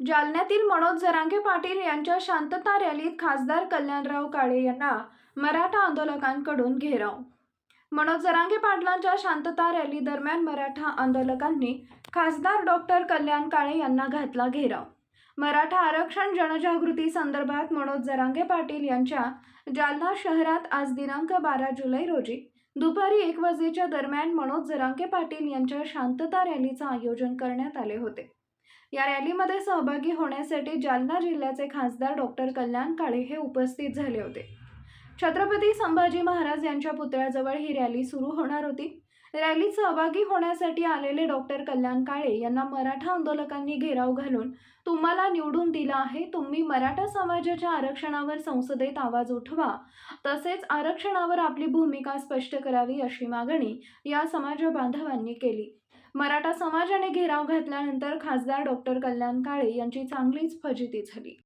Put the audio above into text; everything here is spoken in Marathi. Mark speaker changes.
Speaker 1: जालन्यातील मनोज जरांगे पाटील यांच्या शांतता रॅलीत खासदार कल्याणराव काळे यांना मराठा आंदोलकांकडून घेराव. मनोज जरांगे पाटलांच्या शांतता रॅली दरम्यान मराठा आंदोलकांनी खासदार डॉक्टर कल्याण काळे यांना घातला घेराव. मराठा आरक्षण जनजागृती संदर्भात मनोज जरांगे पाटील यांच्या जालना शहरात आज दिनांक बारा जुलै रोजी दुपारी एक वाजेच्या दरम्यान मनोज जरांगे पाटील यांच्या शांतता रॅलीचं आयोजन करण्यात आले होते. या रॅलीमध्ये सहभागी होण्यासाठी जालना जिल्ह्याचे खासदार डॉक्टर कल्याण काळे हे उपस्थित झाले होते. छत्रपती संभाजी महाराज यांच्या पुतळ्याजवळ ही रॅली सुरू होणार होती. रॅलीत सहभागी होण्यासाठी आलेले डॉक्टर कल्याण काळे यांना मराठा आंदोलकांनी घेराव घालून तुम्हाला निवडून दिला आहे तुम्ही मराठा समाजाच्या आरक्षणावर संसदेत आवाज उठवा. तसेच आरक्षणावर आपली भूमिका स्पष्ट करावी अशी मागणी या समाज बांधवांनी केली. मराठा समाजाने घेराव घातल्यानंतर खासदार डॉक्टर कल्याण काळे यांची चांगलीच फजिती झाली.